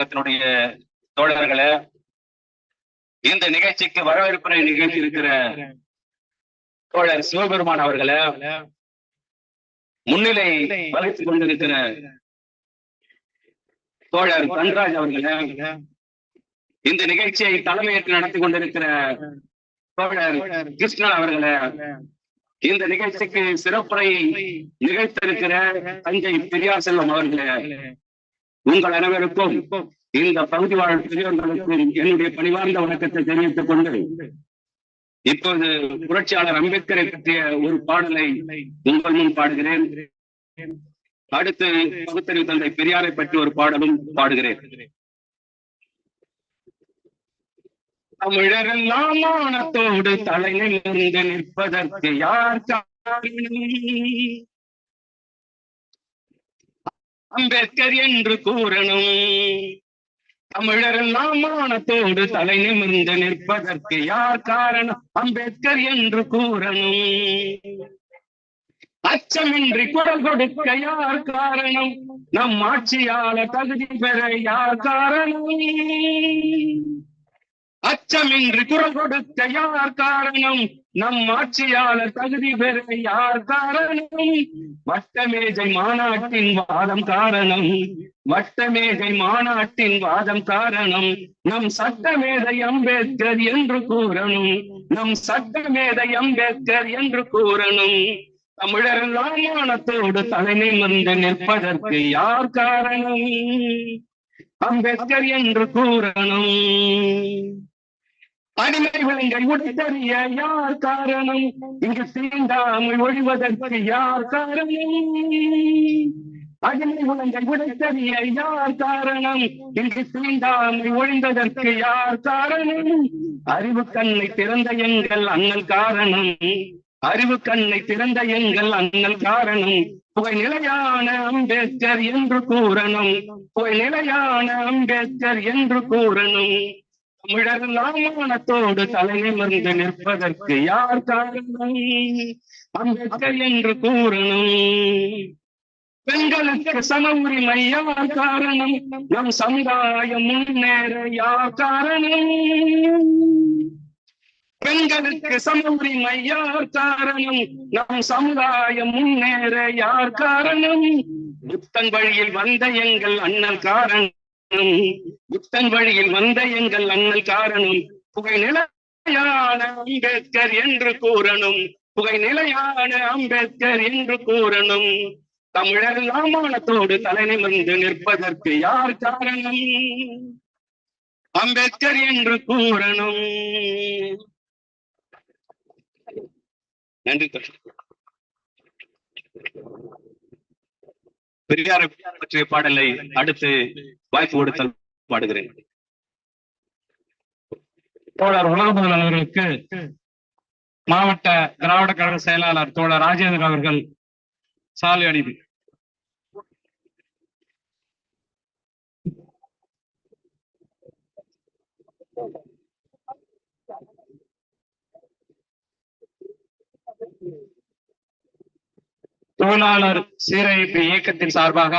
சங்கத்தினுடைய தோழர்களை இந்த நிகழ்ச்சிக்கு வரவேற்புரை நிகழ்ச்சி இருக்கிற தோழர் சிவபெருமான் அவர்களை முன்னிலை வகித்துக் கொண்டிருக்கிற தோழர் தன்ராஜ் அவர்களே இந்த நிகழ்ச்சியை தலைமையேற்று நடத்தி கொண்டிருக்கிற தோழர் கிருஷ்ணன் அவர்களை இந்த நிகழ்ச்சிக்கு சிறப்புரை நிகழ்த்திருக்கிற தஞ்சை பெரியார் செல்வம் அவர்களே உங்கள் அனைவருக்கும் இந்த பகுதி வாழ் பெரியவர்களுக்கும் என்னுடைய பணிவார்ந்த வணக்கத்தை தெரிவித்துக் கொண்டு இப்போது புரட்சியாளர் அம்பேத்கரை பற்றிய ஒரு பாடலை உங்கள் முன் பாடுகிறேன். அடுத்து பகுத்தறிவு தந்தை பெரியாரை பற்றி ஒரு பாடலும் பாடுகிறேன். தமிழரெல்லாம் மானத்தோடு தலை நிமிர்ந்து நிற்பதற்கு யார் காரணம்? அம்பேத்கர் என்று கூறணும். தமிழர் மானத்தோடு தலை நிமிர்ந்து நிற்பதற்கு யார் காரணம்? அம்பேத்கர் என்று கூறணும். அச்சமின்றி குரல் கொடுக்க யார் காரணம்? நம் ஆட்சியால தகுதி பெற யார் காரணம்? அச்சமின்றி குரல் கொடுக்க யார் காரணம்? நம் ஆட்சியாளர் தகுதி பெற யார் காரணம்? வட்டமேஜை மாநாட்டின் வாதம் காரணம். வட்டமேஜை மாநாட்டின் வாதம் காரணம். நம் சட்டமேதை அம்பேத்கர் என்று கூறணும். நம் சட்டமேதை அம்பேத்கர் என்று கூறணும். தமிழரெல்லாம் மானத்தோடு தலை நிமிர்ந்து நிற்பதற்கு யார் காரணம்? அம்பேத்கர் என்று கூறணும். அடிமைகளை விலங்கை யார் காரணம்? இங்கு தீண்டாமல் ஒழிவதற்கு யார் காரணம்? அடிமை விலங்கை உடைத்தறிய யார் காரணம்? இங்கு தீண்டாமல் ஒழிந்ததற்கு யார் காரணம்? அறிவு கண்ணை திறந்த எங்கள் அண்ணல் காரணம். அறிவு கண்ணை திறந்த எங்கள் அண்ணல் காரணம். புகை நிலையான அம்பேத்கர் என்று கூறணும். புகை நிலையான அம்பேத்கர் என்று கூறணும். தமிழர் நாமானத்தோடு தலைநிமிர்ந்து நிற்பதற்கு யார் காரணம்? அம்பேத்கர் என்று கூறணும். பெண்களுக்கு சம உரிமை யார் காரணம்? நம் சமுதாயம் முன்னேற யார் காரணம்? பெண்களுக்கு சம உரிமை யார் காரணம்? நம் சமுதாயம் முன்னேற யார் காரணம்? புத்தன் வழியில் வந்த எங்கள் அண்ணல் காரணம். புத்தன் வழியில் வந்த எங்கள் அண்ணல் காரணம் புகை நிலையான அம்பேத்கர் என்று கூறணும். புகை நிலையான அம்பேத்கர் என்று கூறணும். தமிழர் நாமானத்தோடு தலை நிமிர்ந்து நிற்பதற்கு யார் காரணம்? அம்பேத்கர் என்று கூறணும். நன்றி பெரியாரை பற்றிய பாடலை அடுத்து வாய்ப்பு கொடுத்தல் பாடுகிறேன். தோழர் உலகமுதல் அவர்களுக்கு மாவட்ட திராவிட கழக செயலாளர் தோழர் ராஜேந்திரன் அவர்கள் சாலை அணிவி தொழிலாளர் சீரமைப்பு இயக்கத்தின் சார்பாக